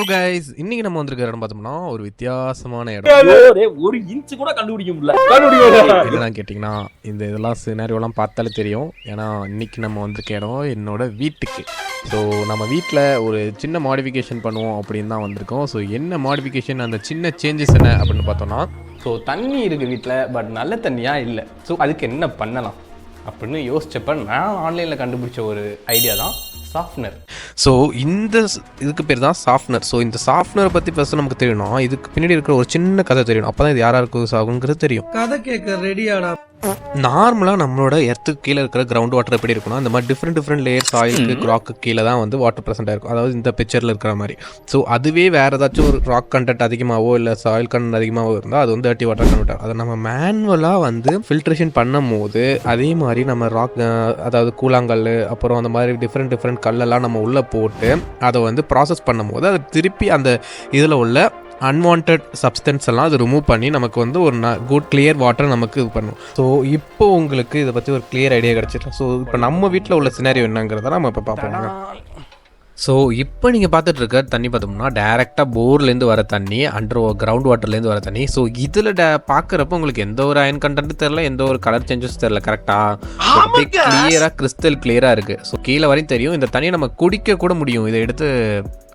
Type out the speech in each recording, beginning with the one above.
Hello guys இன்னைக்கு நம்ம வந்திருக்க இடம் பார்த்தோம்னா ஒரு வித்தியாசமான இடம். ஒரு இன்ச் கூட கண்டுபிடிக்க முடியல. என்னன்னு கேட்டிங்கன்னா இந்த இதெல்லாம் சினாரியோலாம் பார்த்தாலே தெரியும். ஏன்னா இன்னைக்கு நம்ம வந்திருக்க இடம் என்னோட வீட்டுக்கு. ஸோ நம்ம வீட்டில் ஒரு சின்ன மாடிஃபிகேஷன் பண்ணுவோம் அப்படின்னு தான் வந்திருக்கோம். ஸோ என்ன மாடிஃபிகேஷன் அந்த சின்ன சேஞ்சஸ் என்ன அப்படின்னு பார்த்தோம்னா ஸோ தண்ணி இருக்குது வீட்டில் பட் நல்ல தண்ணியாக இல்லை. ஸோ அதுக்கு என்ன பண்ணலாம் அப்படின்னு யோசிச்சப்ப நான் ஆன்லைனில் கண்டுபிடிச்ச ஒரு ஐடியா தான். சாஃப்ட்னர் ஸோ இந்த இதுக்கு பேர் தான் சாஃப்ட்னர் ஸோ இந்த சாஃப்ட்னரை பற்றி ஃபஸ்ட்டு நமக்கு தெரியணும் இதுக்கு பின்னாடி இருக்கிற ஒரு சின்ன கதை தெரியணும் அப்போ தான் இது யாராருக்கு யூஸ் ஆகுங்கிறது தெரியும். கதை கேட்க ரெடியாடா நார்மலாக நம்மளோட எர்த்துக்கு கீழே இருக்கிற கிரவுண்ட் வாட்டர் எப்படி இருக்கும்னா இந்த மாதிரி டிஃப்ரெண்ட் டிஃப்ரெண்ட் லேயர்ஸ் ஆயிலுக்கு ராக்கு கீழே தான் வந்து வாட்டர் ப்ரெசென்ட் இருக்கும் அதாவது இந்த பிக்சரில் இருக்கிற மாதிரி. ஸோ அதுவே வேறு ஏதாச்சும் ஒரு ராக் கண்டென்ட் அதிகமாகவோ இல்லை சாயில் கண்டென்ட் அதிகமாகவோ இருந்தால் அது வந்து டர்ட்டி வாட்டர் கன்வெர்ட் அதை நம்ம மேனுவலாக வந்து ஃபில்ட்ரேஷன் பண்ணும் போது அதே மாதிரி நம்ம ராக் அதாவது கூழாங்கல் அப்புறம் அந்த மாதிரி டிஃப்ரெண்ட் டிஃப்ரெண்ட் கல்லெல்லாம் நம்ம உள்ளே போட்டு அதை வந்து ப்ராசஸ் பண்ணும்போது அது திருப்பி அந்த இதில் உள்ள அன்வான்ட் சப்ஸ்டன்ஸ் எல்லாம் அது ரிமூவ் பண்ணி நமக்கு வந்து ஒரு குட் கிளியர் வாட்டர் நமக்கு இது பண்ணும். ஸோ இப்போ உங்களுக்கு இதை பற்றி ஒரு கிளியர் ஐடியா கிடச்சிடும் ஸோ இப்போ நம்ம வீட்டில் உள்ள சினாரியோ என்னங்கிறத நம்ம இப்போ பார்ப்போம். ஸோ இப்போ நீங்கள் பார்த்துட்டு இருக்க தண்ணி பார்த்தோம்னா டேரெக்டாக போர்லேருந்து வர தண்ணி அண்டர் கிரவுண்ட் வாட்டர்லேருந்து வர தண்ணி. ஸோ இதில் டே பார்க்குறப்ப உங்களுக்கு எந்த ஒரு அயன் கண்டென்ட் தெரில எந்த ஒரு கலர் சேஞ்சஸ் தெரில கரெக்டாக கிளியராக கிறிஸ்டல் கிளியராக இருக்குது ஸோ கீழே வரையும் தெரியும். இந்த தண்ணியை நம்ம குடிக்க கூட முடியும். இதை எடுத்து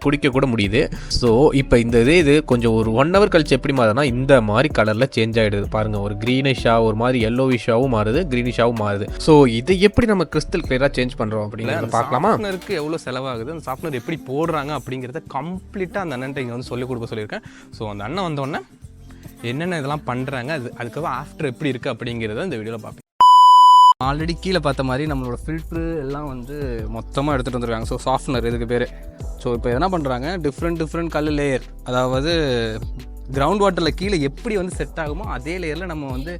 குடிக்க கூட முடியுது. ஸோ இப்போ இந்த இது இது கொஞ்சம் ஒரு ஒன் ஹவர் கழிச்சு எப்படி மாறுதுன்னா இந்த மாதிரி கலரில் சேஞ்ச் ஆகிடுது பாருங்கள் ஒரு க்ரீனிஷாக ஒரு மாதிரி எல்லோவிஷாகவும் மாறுது க்ரீனிஷாகவும் மாறுது. ஸோ இதை எப்படி நம்ம கிறிஸ்டல் கிளியராக சேஞ்ச் பண்ணுறோம் அப்படிங்கிறத பார்க்கலாமா? சாஃப்ட்னருக்கு எவ்வளோ செலவாகுது அந்த சாஃப்ட்னர் எப்படி போடுறாங்க அப்படிங்கிறத கம்ப்ளீட்டாக அந்த அண்ணன்ட்ட இங்கே வந்து சொல்லிக் கொடுக்க சொல்லியிருக்கேன். ஸோ அந்த அண்ணன் வந்தோடனே என்னென்ன இதெல்லாம் பண்ணுறாங்க அது அதுக்கப்புறம் ஆஃப்டர் எப்படி இருக்குது அப்படிங்கிறத இந்த வீடியோவில் பார்ப்பேன் ஆல்ரெடி கீழே பார்த்த மாதிரி நம்மளோட ஃபில்ட்ரு எல்லாம் வந்து மொத்தமாக எடுத்துகிட்டு வந்துருக்காங்க. ஸோ சாஃப்ட்னர் இதுக்கு பேர். ஸோ இப்போ என்ன பண்ணுறாங்க டிஃப்ரெண்ட் டிஃப்ரெண்ட் கல் லேயர் அதாவது கிரவுண்ட் வாட்டரில் கீழே எப்படி வந்து செட் ஆகுமோ அதே லேயரில் நம்ம வந்து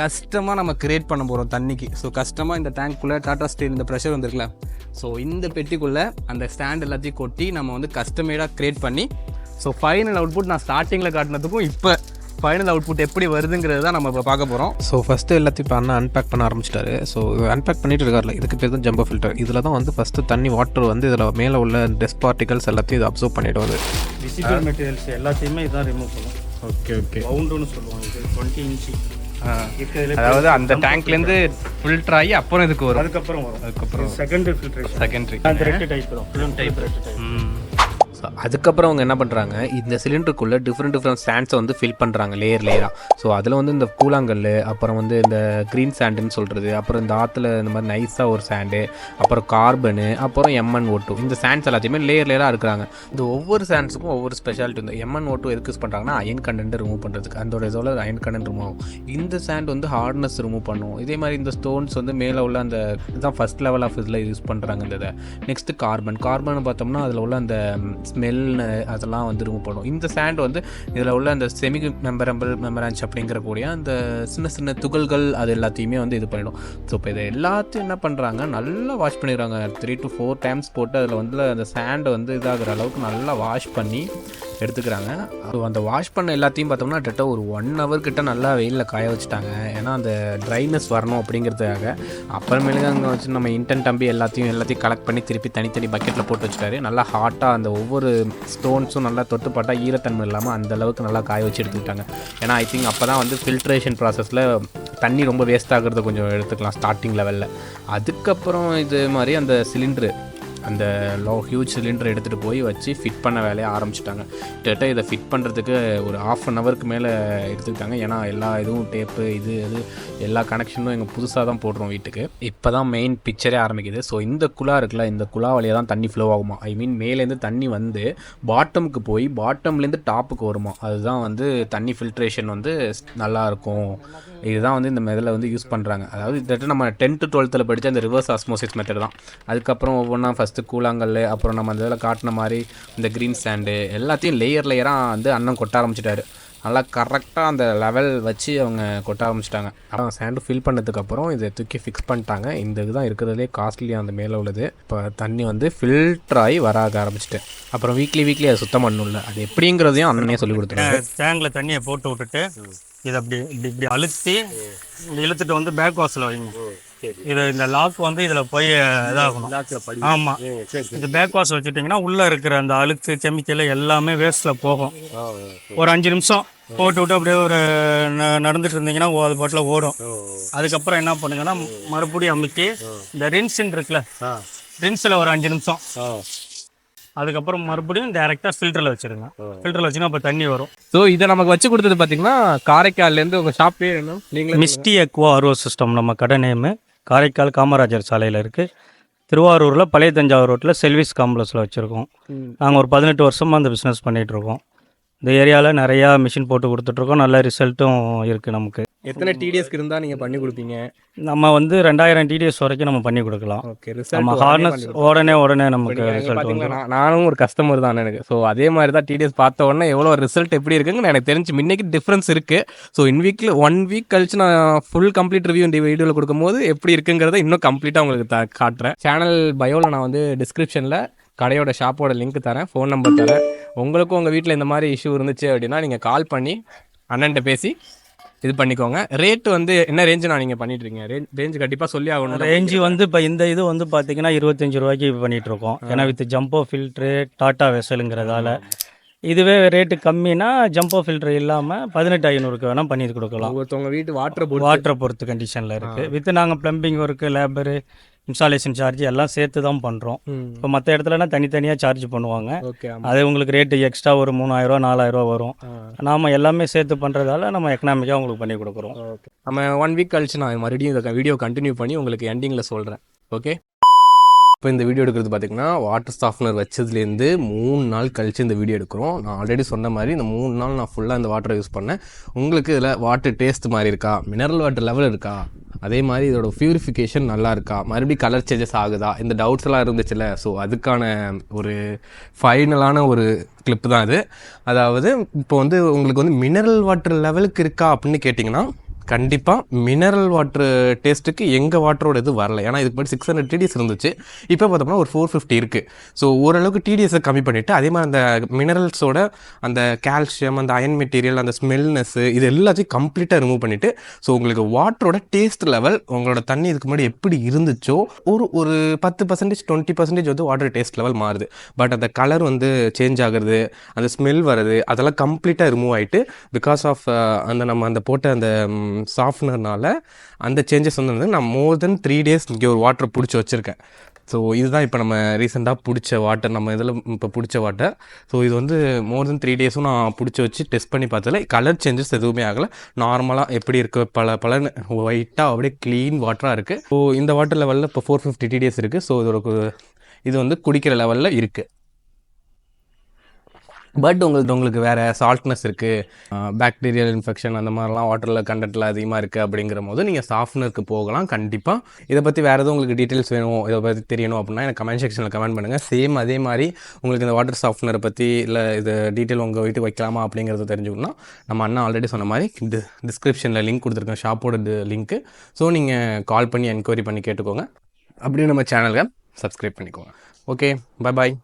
கஷ்டமாக நம்ம கிரியேட் பண்ண போகிறோம் தண்ணிக்கு. ஸோ கஷ்டமாக இந்த டேங்க்குள்ளே டாட்டா ஸ்டீல் இந்த ப்ரெஷர் வந்துருக்குல்ல. ஸோ இந்த பெட்டிக்குள்ளே அந்த ஸ்டாண்ட் எல்லாத்தையும் கொட்டி நம்ம வந்து கஸ்டமேடாக க்ரியேட் பண்ணி ஸோ ஃபைனல் அவுட்புட் நான் ஸ்டார்டிங்கில் காட்டினதுக்கும் இப்போ ஃபைனல் அவுட்புட் எப்படி வருதுங்கிறது தான் நம்ம இப்போ பார்க்க போகிறோம் ஸோ ஃபஸ்ட்டு எல்லாத்தையும் இப்போ அண்ணன் அன்பேக் பண்ண ஆரம்பிச்சிட்டாரு. ஸோ அன்பேக் பண்ணிட்டு இருக்காருல இதுக்கு பேர் தான் ஜம்போ ஃபில்டர் இதில் தான் வந்து ஃபஸ்ட்டு தண்ணி வாட்டர் வந்து இதில் மேலே உள்ள டெஸ்ட் பார்ட்டிகல்ஸ் எல்லாத்தையும் இது அப்சர்வ் பண்ணிட்டு வருது விசிபிள் மெட்டீரியல்ஸ் எல்லாத்தையுமே இதான் ரிமூவ் பண்ணும். ஓகே ஓகே பவுண்டுன்னு சொல்லுவாங்க இது டுவெண்ட்டி இன்ச்சு அதாவது அந்த டேங்க்லேருந்து ஃபில்டர் ஆகி அப்புறம் இதுக்கு வரும். அதுக்கப்புறம் வரும். அதுக்கப்புறம் செகண்டரி ஃபில்ட்ரேஷன் செகண்டரி அந்த ரெட்டு டைப் தான் ஃபுல் டைப் ரெட்டு டைப் அதுக்கப்புறம் அவங்க என்ன பண்ணுறாங்க இந்த சிலிண்டருக்குள்ளே டிஃப்ரெண்ட் டிஃப்ரெண்ட் ஸ்டாண்ட்ஸை வந்து ஃபில் பண்ணுறாங்க லேயர் லேயராக ஸோ அதில் வந்து இந்த கூழாங்கல் அப்புறம் வந்து இந்த க்ரீன் சாண்டுன்னு சொல்கிறது அப்புறம் இந்த ஆற்றுல இந்த மாதிரி நைஸாக ஒரு சாண்டு அப்புறம் கார்பனு அப்புறம் எம்என் ஓட்டு இந்த சாண்ட்ஸ் எல்லாத்தையுமே லேயர் லேயராக இருக்கிறாங்க. இந்த ஒவ்வொரு சாண்ட்ஸுக்கும் ஒவ்வொரு ஸ்பெஷாலிட்டி இந்த எம்என் ஓட்டு எதுக்கு யூஸ் பண்ணுறாங்கன்னா அயன் கண்டென்ட் ரிமூவ் பண்ணுறதுக்கு அதோட இதோட அயன் கண்டென்ட் ரிமூவ் ஆகும். இந்த சாண்ட் வந்து ஹார்ட்னஸ் ரிமூவ் பண்ணுவோம் இதே மாதிரி இந்த ஸ்டோன்ஸ் வந்து மேலே உள்ள அந்த இதுதான் ஃபஸ்ட் லெவல் ஆஃப் இதில் யூஸ் பண்ணுறாங்க இந்த இதை. நெக்ஸ்ட்டு கார்பன் கார்பன் பார்த்தோம்னா அதில் உள்ள அந்த ஸ்மெல் அதெல்லாம் வந்து ரிமூவ் பண்ணும் இந்த சாண்ட் வந்து இதில் உள்ள அந்த செமி மெம்பரபிள் மெமரான்ஸ் அப்படிங்கிற கூடிய அந்த சின்ன சின்ன துகள்கள் அது எல்லாத்தையுமே வந்து இது பண்ணிடும். ஸோ இப்போ இதை எல்லாத்தையும் என்ன பண்ணுறாங்க நல்லா வாஷ் பண்ணிடுறாங்க. த்ரீ டு ஃபோர் டைம்ஸ் போட்டு அதில் வந்து அந்த சாண்டை வந்து இதாகிற அளவுக்கு நல்லா வாஷ் பண்ணி எடுத்துக்கிறாங்க. அந்த வாஷ் பண்ண எல்லாத்தையும் பார்த்தோம்னா கிட்ட ஒரு ஒன் ஹவர் கிட்ட நல்லா வெயிலில் காய வச்சுட்டாங்க. ஏன்னா அந்த ட்ரைனஸ் வரணும் அப்படிங்கிறதுக்காக அப்புறமேலுக்கு அங்கே வச்சு நம்ம இன்டன் தம்பி எல்லாத்தையும் எல்லாத்தையும் கலெக்ட் பண்ணி திருப்பி தனித்தனி பக்கெட்டில் போட்டு வச்சுட்டாரு. நல்லா ஹாட்டாக அந்த ஒவ்வொரு ஸ்டோன்ஸும் நல்லா தொட்டு பார்த்தா ஈரத்தன்மை இல்லாமல் அந்த அளவுக்கு நல்லா காய வச்சு எடுத்துக்கிட்டாங்க. ஏன்னா ஐ திங்க் அப்போ தான் வந்து ஃபில்ட்ரேஷன் ப்ராசஸில் தண்ணி ரொம்ப வேஸ்ட் ஆகிறத கொஞ்சம் எடுத்துக்கலாம் ஸ்டார்டிங் லெவலில் அதுக்கப்புறம் இது மாதிரி அந்த சிலிண்ட்ரு அந்த லோ ஹியூஜ் சிலிண்டர் எடுத்துகிட்டு போய் வச்சு ஃபிட் பண்ண வேலையை ஆரம்பிச்சிட்டாங்க. கிட்டத்தட்ட இதை ஃபிட் பண்ணுறதுக்கு ஒரு ஆஃப் அன் ஹவருக்கு மேலே எடுத்துக்கிட்டாங்க. ஏன்னா எல்லா இதுவும் டேப்பு இது இது எல்லா கனெக்ஷனும் எங்கள் புதுசாக தான் போடுறோம் வீட்டுக்கு. இப்போ தான் மெயின் பிக்சரே ஆரம்பிக்குது. ஸோ இந்த குழா இருக்குல்ல இந்த குழா வழியாக தான் தண்ணி ஃப்ளோ ஆகுமா? ஐ மீன் மேலேருந்து தண்ணி வந்து பாட்டமுக்கு போய் பாட்டம்லேருந்து டாப்புக்கு வருமா? அதுதான் வந்து தண்ணி ஃபில்ட்ரேஷன் வந்து நல்லாயிருக்கும் இதுதான் வந்து இந்த மெதில் வந்து யூஸ் பண்ணுறாங்க அதாவது கிட்டத்தட்ட நம்ம டென்த்து டுவெல்த்தில் படித்த அந்த ரிவர்ஸ் ஆஸ்மோசிஸ் மெத்தட் தான். அதுக்கப்புறம் ஒவ்வொன்றா ஃபஸ்ட் ஃபஸ்ட்டு கூழாங்கல் அப்புறம் நம்ம அந்த இதில் காட்டின மாதிரி இந்த க்ரீன் சாண்டு எல்லாத்தையும் லேயர் லேயராக வந்து அண்ணன் கொட்ட ஆரம்பிச்சிட்டாரு. நல்லா கரெக்டாக அந்த லெவல் வச்சு அவங்க கொட்ட ஆரம்பிச்சிட்டாங்க. அப்புறம் சாண்டு ஃபில் பண்ணதுக்கப்புறம் இதை தூக்கி ஃபிக்ஸ் பண்ணிட்டாங்க. இந்த இதுதான் இருக்கிறதுலே காஸ்ட்லியாக அந்த மேலே உள்ளது. இப்போ தண்ணி வந்து ஃபில்டர் ஆகி வராக ஆரம்பிச்சிட்டு. அப்புறம் வீக்லி வீக்லி அதை சுத்தம் பண்ணணும்ல. அது எப்படிங்கிறதையும் அண்ணனே சொல்லி கொடுத்துருங்க டேங்கில் தண்ணியை போட்டு விட்டுட்டு இதை அப்படி இப்படி இப்படி அழுத்தி இழுத்துட்டு வந்து பேக் வாஷில் வைங்க. இது இந்த லாக் வந்து இதுல போய் இதாகணும். லாக்ல படி ஆமா. இது பேக் வாஷ் வச்சுட்டிங்கன்னா உள்ள இருக்கிற அந்த அழுக்கு கெமிக்கல் எல்லாமே வேஸ்ட்ல போகும். ஒரு அஞ்சு நிமிஷம் போட்டு விட்டு அப்படியே ஒரு ந- நடந்துட்டு இருந்தீங்கன்னா ஓ- அது பாட்டில் ஓடும். அதுக்கப்புறம் என்ன பண்ணுங்கன்னா மறுபடியும் அமுக்கி இந்த ரின்ஸின் இருக்குல்ல ரின்ஸில் ஒரு அஞ்சு நிமிஷம். அதுக்கப்புறம் மறுபடியும் டேரெக்டாக ஃபில்டரில் வச்சிருங்க. ஃபில்டரில் வச்சுன்னா அப்போ தண்ணி வரும். ஸோ இதை நமக்கு வச்சு கொடுத்தது பார்த்தீங்கன்னா காரைக்கால்லேருந்து உங்கள் ஷாப் பேர் என்ன நீங்களே மிஸ்டி எக்வா அருவ சிஸ்டம் நம்ம கடை நேமு காரைக்கால் காமராஜர் சாலையில் இருக்குது திருவாரூரில் பழைய தஞ்சாவூர் ரோட்டில் செல்விஸ் காம்ப்ளெக்ஸில் வச்சுருக்கோம். நாங்கள் ஒரு பதினெட்டு வருஷமாக அந்த பிஸ்னஸ் பண்ணிகிட்ருக்கோம் இந்த ஏரியாவில் நிறையா மிஷின் போட்டு கொடுத்துட்ருக்கோம் நல்ல ரிசல்ட்டும் இருக்குது நமக்கு. எத்தனை டிடிஎஸ்க்கு இருந்தால் நீங்கள் பண்ணி கொடுப்பீங்க? நம்ம வந்து ரெண்டாயிரம் டிடிஎஸ் வரைக்கும் நம்ம பண்ணி கொடுக்கலாம். ஓகே நம்ம ஹார்னஸ் உடனே உடனே நமக்கு ரிசல்ட் வந்து நானும் ஒரு கஸ்டமர் தான் எனக்கு. ஸோ அதே மாதிரி தான் டிடிஎஸ் பார்த்த உடனே எவ்வளோ ரிசல்ட் எப்படி இருக்குன்னு எனக்கு தெரிஞ்சு முன்னைக்கு டிஃப்ரென்ஸ் இருக்குது ஸோ இன் வீக்கில் ஒன் வீக் கழிச்சு நான் ஃபுல் கம்ப்ளீட் ரிவ்யூ இந்த வீடியோவில் கொடுக்கும்போது எப்படி இருக்குங்கிறத இன்னும் கம்ப்ளீட்டாக உங்களுக்கு த காட்டுறேன். சேனல் பயோவில் நான் வந்து டிஸ்கிரிப்ஷனில் கடையோட ஷாப்போட லிங்க் தரேன் ஃபோன் நம்பர் தரேன். உங்களுக்கும் உங்கள் வீட்டில் இந்த மாதிரி இஷ்யூ இருந்துச்சு அப்படின்னா நீங்கள் கால் பண்ணி அண்ணன்ட்ட பேசி இது பண்ணிக்கோங்க. ரேட் வந்து என்ன ரேஞ்சு நான் நீங்கள் பண்ணிட்டு இருக்கீங்க ரேஞ்ச் ரேஞ்சு கண்டிப்பாக சொல்லி ஆகணும் ரேஞ்சு வந்து இப்போ இந்த இது வந்து பார்த்தீங்கன்னா இருபத்தஞ்சு ரூபாய்க்கு பண்ணிட்டு இருக்கோம் ஏன்னா வித் ஜம்போ ஃபில்ட்ரு டாட்டா வெசலுங்கிறதால இதுவே ரேட்டு கம்மினா ஜம்போ ஃபில்டர் இல்லாமல் பதினெட்டு ஐநூறுக்கு வேணால் பண்ணி கொடுக்கலாம். ஒருத்தவங்க வீட்டு வாட்டரை வாட்டரை பொறுத்து கண்டிஷனில் இருக்குது வித் நாங்கள் plumbing work labour installation charge எல்லாம் சேர்த்து தான் பண்ணுறோம் இப்போ மற்ற இடத்துலனா தனித்தனியாக சார்ஜ் பண்ணுவாங்க. ஓகே அது உங்களுக்கு ரேட்டு எக்ஸ்ட்ரா ஒரு மூணாயிரரூவா நாலாயிரரூவா வரும். நாம எல்லாமே சேர்த்து பண்ணுறதால நம்ம எக்கனாமிக்காக உங்களுக்கு பண்ணி கொடுக்குறோம். ஓகே. நம்ம ஒன் வீக் கழிச்சு நான் மறுபடியும் இந்த வீடியோ கண்டினியூ பண்ணி உங்களுக்கு எண்டிங்கில் சொல்கிறேன் ஓகே? இப்போ இந்த வீடியோ எடுக்கிறது பார்த்தீங்கன்னா வாட்டர் ஸ்டாஃப்னர் வச்சதுலேருந்து மூணு நாள் கழித்து இந்த வீடியோ எடுக்கிறோம். நான் ஆல்ரெடி சொன்ன மாதிரி இந்த மூணு நாள் நான் ஃபுல்லாக இந்த வாட்டரை யூஸ் பண்ணேன். உங்களுக்கு இதில் வாட்டர் டேஸ்ட் மாதிரி இருக்கா? மினரல் வாட்டர் லெவல் இருக்கா? அதே மாதிரி இதோட ப்யூரிஃபிகேஷன் நல்லா இருக்கா? மறுபடியும் கலர் சேஞ்சஸ் ஆகுதா? இந்த டவுட்ஸ் எல்லாம் இருந்துச்சுல்ல. ஸோ அதுக்கான ஒரு ஃபைனலான ஒரு கிளிப் தான் அது. அதாவது இப்போ வந்து உங்களுக்கு வந்து மினரல் வாட்டர் லெவலுக்கு இருக்கா அப்படின்னு கேட்டிங்கன்னா கண்டிப்பாக மினரல் வாட்ரு டேஸ்ட்டுக்கு எங்கள் வாட்டரோட இது வரல. ஏன்னா இதுக்கு முன்னாடி சிக்ஸ் ஹண்ட்ரட் டிடிஎஸ் இருந்துச்சு. இப்போ பார்த்தோம்னா ஒரு ஃபோர் ஃபிஃப்டி இருக்குது ஸோ ஓரளவுக்கு டிடிஎஸை கம்மி பண்ணிவிட்டு அதே மாதிரி அந்த மினரல்ஸோட அந்த கால்சியம் அந்த அயன் மெட்டீரியல் அந்த ஸ்மெல்னஸ்ஸு இது எல்லாத்தையும் கம்ப்ளீட்டாக ரிமூவ் பண்ணிவிட்டு ஸோ உங்களுக்கு வாட்டரோட டேஸ்ட் லெவல் உங்களோட தண்ணி இதுக்கு முன்னாடி எப்படி இருந்துச்சோ ஒரு ஒரு பத்து பர்சன்டேஜ் டுவெண்ட்டி பர்சன்டேஜ் வந்து வாட்டர் டேஸ்ட் லெவல் மாறுது. பட் அந்த கலர் வந்து சேஞ்ச் ஆகுறது அந்த ஸ்மெல் வருது அதெல்லாம் கம்ப்ளீட்டாக ரிமூவ் ஆகிட்டு பிகாஸ் ஆஃப் அந்த நம்ம அந்த போட்ட அந்த சாஃப்ட்னர்னால அந்த சேஞ்சஸ் வந்து நான் மோர் தென் த்ரீ டேஸ் இங்கே ஒரு வாட்டர் பிடிச்சி வச்சுருக்கேன். ஸோ இதுதான் இப்போ நம்ம ரீசெண்டாக பிடிச்ச வாட்டர் நம்ம இதில் இப்போ பிடிச்ச வாட்டர் ஸோ இது வந்து மோர் தென் த்ரீ டேஸும் நான் பிடிச்சி வச்சு டெஸ்ட் பண்ணி பார்த்ததில்ல கலர் சேஞ்சஸ் எதுவுமே ஆகலை. நார்மலாக எப்படி இருக்குது பல பலன்னு ஒயிட்டாக அப்படியே க்ளீன் வாட்டராக இருக்குது ஸோ இந்த வாட்டர் லெவலில் இப்போ ஃபோர் ஃபிஃப்டி டிடிஎஸ் இருக்குது ஸோ இதோட இது வந்து குடிக்கிற லெவலில் இருக்குது பட் உங்களுக்கு உங்களுக்கு வேறு சால்ட்னஸ் இருக்குது பாக்டீரியல் இன்ஃபெக்ஷன் அந்த மாதிரிலாம் வாட்டரில் கண்டென்ட்டில் அதிகமாக இருக்குது அப்படிங்கிற போது நீங்கள் சாஃப்ட்னருக்கு போகலாம் கண்டிப்பாக இதை பற்றி வேறு எதுவும் உங்களுக்கு டீட்டெயில்ஸ் வேணும் இதை பற்றி தெரியணும் அப்படின்னா எனக்கு கமெண்ட் செக்ஷனில் கமெண்ட் பண்ணுங்கள் சேம் அதே மாதிரி உங்களுக்கு இந்த வாட்டர் சாஃப்ட்னரை பற்றி இல்லை இது டீட்டெயில் உங்கள் வீட்டுக்கு வைக்கலாமா அப்படிங்கிறத தெரிஞ்சுக்கணும்னா நம்ம அண்ணா ஆல்ரெடி சொன்ன மாதிரி டி டிஸ்கிரிப்ஷனில் லிங்க் கொடுத்துருக்கோம் ஷாப்போட லிங்க்கு ஸோ நீங்கள் கால் பண்ணி என்கொயரி பண்ணி கேட்டுக்கோங்க. அப்படியே நம்ம சேனலை சப்ஸ்கிரைப் பண்ணிக்கோங்க. ஓகே பாய் பாய்